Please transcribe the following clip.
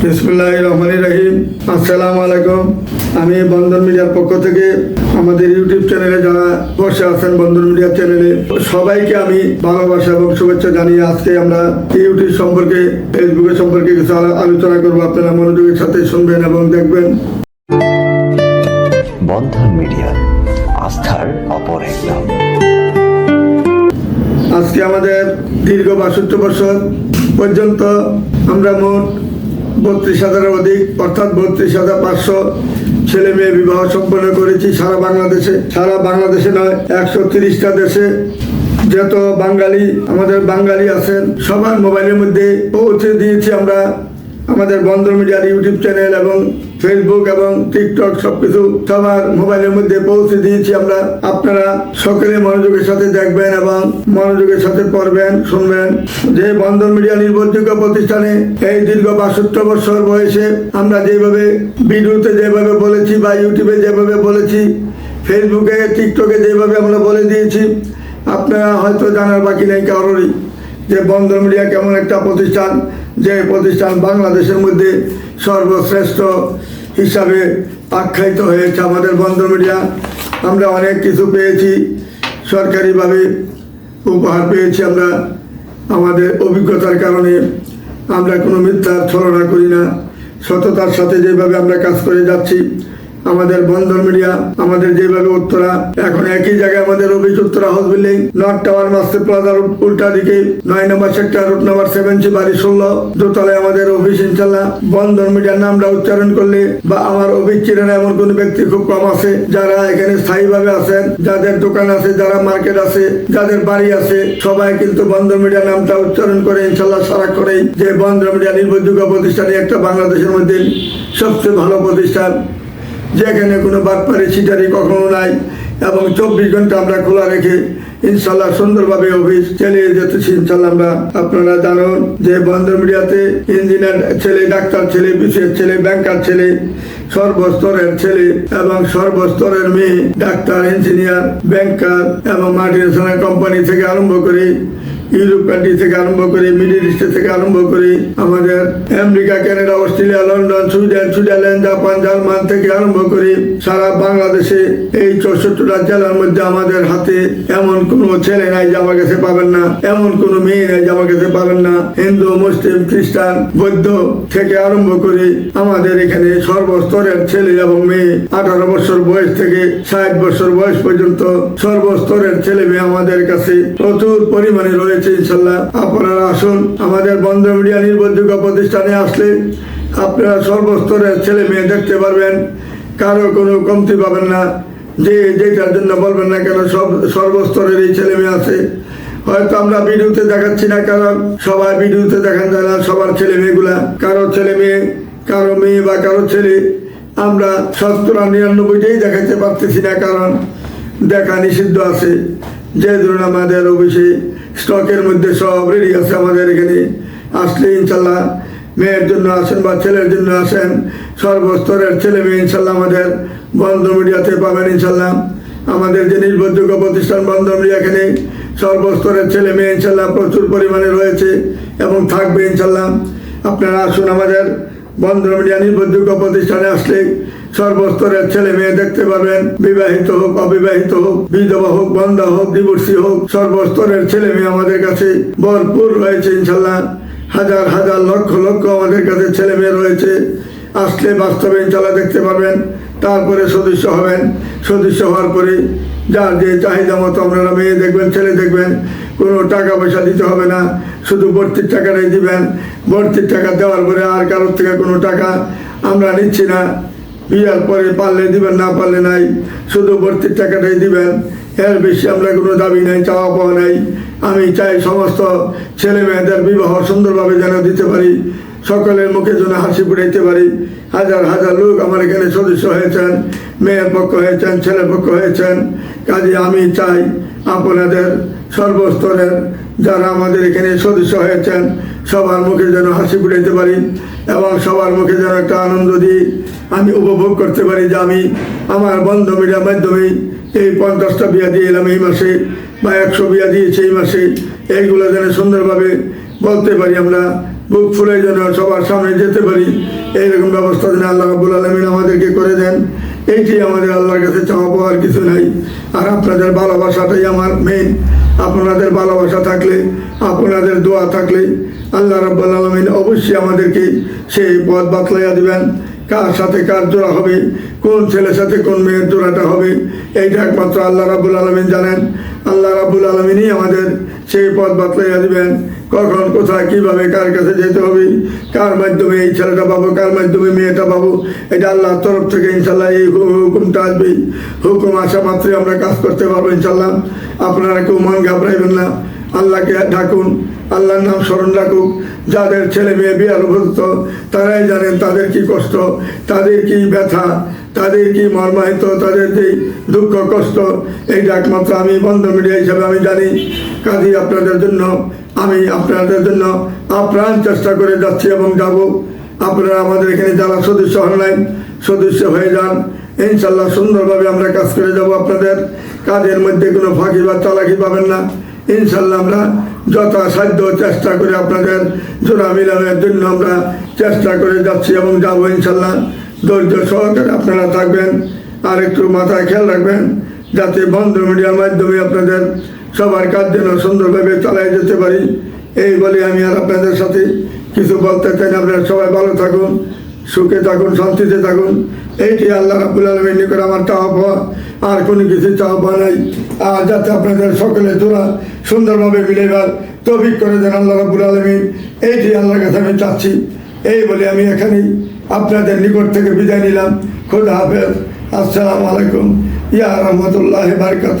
বিসমুল্লাহ রহমান রহিম আসসালামু আলাইকুম আমি বন্ধন মিডিয়ার পক্ষ থেকে আমাদের ইউটিউব চ্যানেলে যারা বসে আছেন বন্ধন মিডিয়া চ্যানেলে সবাইকে আমি ভালোবাসা এবং শুভেচ্ছা জানিয়ে আজকে আমরা ইউটিউব সম্পর্কে ফেসবুকের সম্পর্কে কিছু আলোচনা করব। আপনারা মনোযোগের সাথে শুনবেন এবং দেখবেন। বন্ধন মিডিয়া আস্থার অপর এক নাম। আজকে আমাদের দীর্ঘ বাষট্টি বছর পর্যন্ত আমরা মোট বত্রিশ হাজারের অধিক, অর্থাৎ বত্রিশ হাজার পাঁচশো ছেলে মেয়ে বিবাহ সম্পন্ন করেছি সারা বাংলাদেশে। সারা বাংলাদেশে নয়, একশো তিরিশটা দেশে। যত বাঙালি, আমাদের বাঙালি আছেন, সবার মোবাইলের মধ্যে পৌঁছে দিয়েছি আমরা। আমাদের বন্দর মিডিয়ার ইউটিউব চ্যানেল এবং ফেসবুক এবং টিকটক সবকিছু সবার মোবাইলের মধ্যে পৌঁছে দিয়েছি আমরা। আপনারা সকলে মনোযোগের সাথে দেখবেন এবং মনোযোগের সাথে পড়বেন, শুনবেন। যে বন্ধন মিডিয়া নির্ভরযোগ্য প্রতিষ্ঠানে এই দীর্ঘ বাষট্টি বছর বয়সে আমরা যেভাবে ভিডিওতে যেভাবে বলেছি বা ইউটিউবে যেভাবে বলেছি ফেসবুকে টিকটকে যেভাবে আমরা বলে দিয়েছি, আপনারা হয়তো জানার বাকি নেই কারোরই যে বন্ধন মিডিয়া কেমন একটা প্রতিষ্ঠান, যে প্রতিষ্ঠান বাংলাদেশের মধ্যে সর্বশ্রেষ্ঠ হিসাবে আখ্যায়িত হয়েছে আমাদের বন্দর মিডিয়া। আমরা অনেক কিছু পেয়েছি, সরকারিভাবে উপহার পেয়েছি আমরা। আমাদের অভিজ্ঞতার কারণে আমরা কোনো মিথ্যার ছলনা করি না। সততার সাথে যেভাবে আমরা কাজ করে যাচ্ছি আমাদের বন্দর মিডিয়া, আমাদের যেভাবে উত্তরা, এখন একই জায়গায় আমাদের office Uttara house building north tower master প্লাজার উল্টা দিকে নয় নম্বর সেক্টর রুট নম্বর সেভেন সি বাড়ি ষোলো, দোতলায় আমাদের অফিস ইনশাল্লাহ বন্দর মিডিয়ার নামটা উচ্চারণ করলে বা আমার অফিস চিনেন এমন কোন ব্যক্তি খুব কম আছে, যারা এখানে স্থায়ীভাবে আছেন, যাদের দোকান আছে, যারা মার্কেট আছে, যাদের বাড়ি আছে, সবাই কিন্তু বন্দর মিডিয়ার নামটা উচ্চারণ করে ইনশাল্লাহ সারা করেই যে বন্দর মিডিয়া নির্ভরযোগ্য প্রতিষ্ঠানে একটা বাংলাদেশের মধ্যে সবচেয়ে ভালো প্রতিষ্ঠান। যেখানে কোনো বাটপারি ছিটারি কখনো নাই, এবং চব্বিশ ঘণ্টা আমরা খোলা রেখে ইনশাল্লাহ সুন্দরভাবে অফিস চালিয়ে যেতেছি ইনশাল্লাহ আমরা আপনারা জানুন যে বন্দর মিডিয়াতে ইঞ্জিনিয়ার ছেলে, ডাক্তার ছেলে, বিশেষ ছেলে, ব্যাংকার ছেলে, সর্বস্তরের ছেলে এবং সর্বস্তরের মেয়ে, ডাক্তার, ইঞ্জিনিয়ার, ব্যাংকার এবং মাল্টিনেশনাল কোম্পানি থেকে আরম্ভ করে ইউরোপ কান্ট্রি থেকে আরম্ভ করে মিডিল ইস্ট থেকে আরম্ভ করে আমাদের America Canada Australia London Sweden Switzerland Japan German থেকে আরম্ভ করে সারা বাংলাদেশে এই চৌষট্টিটা জেলার মধ্যে আমাদের হাতে এমন কোনো ছেলে নাই যে আমার কাছে পাবেন না, এমন কোনো মেয়ে নাই যে আমার কাছে পাবেন না। হিন্দু, মুসলিম, খ্রিস্টান, বৌদ্ধ থেকে আরম্ভ করে আমাদের এখানে সর্বস্তরের ছেলে এবং মেয়ে আঠারো বছর বয়স থেকে ষাট বছর বয়স পর্যন্ত সর্বস্তরের ছেলে মেয়ে আমাদের কাছে প্রচুর পরিমাণে রয়েছে। ইনশাল্লাহ। আপনারা আসুন, আমাদের বন্ধ মিডিয়া নির্ভরযোগ্য প্রতিষ্ঠানে আসলে আপনারা সর্বস্তরের ছেলে মেয়ে দেখতে পারবেন, কারও কোনো কমতি পাবেন না। যে যেটার জন্য বলবেন না কেন, সব সর্বস্তরের এই ছেলে মেয়ে আছে। হয়তো আমরা ভিডিওতে দেখাচ্ছি না, কারণ সবাই ভিডিওতে দেখান যায় না সবার ছেলে মেয়েগুলা। কারও ছেলে মেয়ে, কারও মেয়ে বা কারও ছেলে, আমরা সত্তর নিরানব্বইটাই দেখাতে পারতেছি না, কারণ দেখা নিষিদ্ধ আছে। যে ধরুন আমাদের অফিসে স্টকের মধ্যে সব রেডি আছে আমাদের এখানে। আসলে ইনশাল্লাহ মেয়ের জন্য আসেন বা ছেলের জন্য আসেন, সর্বস্তরের ছেলে মেয়ে ইনশাল্লাহ আমাদের বন্ধ মিডিয়াতে পাবেন ইনশাল্লাহ। আমাদের যে নির্ভরযোগ্য প্রতিষ্ঠান বন্ধ মিডিয়া এখানে, সর্বস্তরের ছেলে মেয়ে ইনশাল্লাহ প্রচুর পরিমাণে রয়েছে এবং থাকবে ইনশাল্লাহ। আপনারা আসুন আমাদের বন্ধন মিডিয়া নির্ভরযোগ্য প্রতিষ্ঠানে আসলে সর্বস্তরের ছেলে মেয়ে দেখতে পাবেন বিবাহিত হোক, অবিবাহিত হোক, বিধবা হোক, বন্ধা হোক ডিভোর্সি হোক, সর্বস্তরের ছেলে মেয়ে আমাদের কাছে ভরপুর রয়েছে ইনশাল্লাহ। হাজার হাজার, লক্ষ লক্ষ আমাদের কাছে ছেলে মেয়ে রয়েছে। আসলে বাস্তবে ইনশাল্লাহ দেখতে পাবেন তারপরে সদস্য হবেন। সদস্য হওয়ার পরে যার যে চাহিদা মতো আপনারা মেয়ে দেখবেন, ছেলে দেখবেন কোনো টাকা পয়সা দিতে হবে না। শুধু ভর্তির টাকাটাই দিবেন। ভর্তির টাকা দেওয়ার পরে আর কারোর থেকে কোনো টাকা আমরা নিচ্ছি না। বিয়ার পরে পারলে দিবেন, না পারলে নাই। শুধু ভর্তির টাকাটাই দিবেন। এর বেশি আমরা কোনো দাবি নাই, চাওয়া পাওয়া নাই। আমি চাই সমস্ত ছেলে মেয়েদের বিবাহ সুন্দরভাবে যেন দিতে পারি। সকলের মুখে যেন হাসি ফুটাইতে পারি। হাজার হাজার লোক আমার এখানে সদস্য হয়েছেন, মেয়ের পক্ষ হয়েছেন, ছেলের পক্ষ হয়েছেন। কাজে আমি চাই আপনাদের সর্বস্তরের যারা আমাদের এখানে সদস্য হয়েছেন, সবার মুখে যেন হাসি ফুটাইতে পারি এবং সবার মুখে যেন একটা আনন্দ দিই। আমি উপভোগ করতে পারি যে আমি আমার বন্ধ মিডিয়ার মাধ্যমে এই পঞ্চাশটা বিয়া দিয়ে এলাম এই মাসে বা একশো বিয়া দিয়েছি এই মাসে। এইগুলো যেন সুন্দরভাবে বলতে পারি আমরা, বুক ফুলে যেন সবার সামনে যেতে পারি। এইরকম ব্যবস্থা যেন আল্লাহ রাবুল আলমিন আমাদেরকে করে দেন। এইটি আমাদের আল্লাহর কাছে চাওয়া পাওয়ার কিছু নাই। আর আপনাদের ভালোবাসাটাই আমার মেইন আপনাদের ভালোবাসা থাকলে, আপনাদের দোয়া থাকলে আল্লাহ রাব্বুল আলমিন অবশ্যই আমাদেরকে সেই পথ বাতলাইয়া দেবেন। কার সাথে কার জোড়া হবে, কোন ছেলের সাথে কোন মেয়ের জোড়াটা হবে, এইটা একমাত্র আল্লাহ রাবুল আলমিন জানেন। আল্লাহ রাবুল আলমিনই আমাদের সেই পথ বাতলাইয়া দিবেন। কখন, কোথায়, কীভাবে, কার কাছে যেতে হবে, কার মাধ্যমে এই ছেলেটা পাবো, কার মাধ্যমে মেয়েটা পাবো, এটা আল্লাহর তরফ থেকে ইনশাল্লাহ এই হুকুমটা আসবেই হুকুম আসা মাত্রই আমরা কাজ করতে পারব ইনশাল্লাহ আপনারা কেউ মন ঘাবড়াইবেন না, আল্লাহকে ডাকুন, আল্লাহর নাম স্মরণ রাখুক। যাদের ছেলে মেয়ে বিয়ার উপযুক্ত তারাই জানেন তাদের কি কষ্ট, তাদের কি ব্যথা, তাদের কি মর্মাহিত, তাদের যে দুঃখ, কষ্ট। এইটা একমাত্র আমি বন্ধ মিডিয়া হিসাবে আমি জানি। কাজী আপনাদের জন্য আমি আপনাদের জন্য আপ্রাণ চেষ্টা করে যাচ্ছি এবং যাব। আপনারা আমাদের এখানে যারা সদস্য হন নাই, সদস্য হয়ে যান। ইনশাল্লাহ সুন্দরভাবে আমরা কাজ করে যাব আপনাদের। কাজের মধ্যে কোনো ফাঁকি বা চালাকি পাবেন না। ইনশাল্লাহ আমরা যথাসাধ্য চেষ্টা করে আপনাদের জোড়া মিলানোর জন্য আমরা চেষ্টা করে যাচ্ছি এবং যাব ইনশাল্লাহ ধৈর্য সহকারে আপনারা থাকবেন। আর একটু মাথায় খেয়াল রাখবেন, যাতে বন্ধ মিডিয়ার মাধ্যমে আপনাদের সবার কাজ যেন সুন্দরভাবে চালাই যেতে পারি। এই বলে আমি আর আপনাদের সাথে কিছু বলতে চাই। আপনারা সবাই ভালো থাকুন, সুখে থাকুন, শান্তিতে থাকুন। এইটি আল্লাহ রাবুল আলমের নিকট আমার চাওয়া আর কোনো কিছু চাওয়া নাই। আর যাতে আপনাদের সকলে তোরা সুন্দরভাবে মিলেবার তৌফিক করে দেন আল্লাহ রাবুল আলমিন। এইটি আল্লাহর কাছে আমি চাচ্ছি। এই বলে আমি এখানেই আপনাদের নিকট থেকে বিদায় নিলাম। খুদা হাফেজ। আসসালামু আলাইকুম। ইয়া রহমতুল্লাহ বারকাত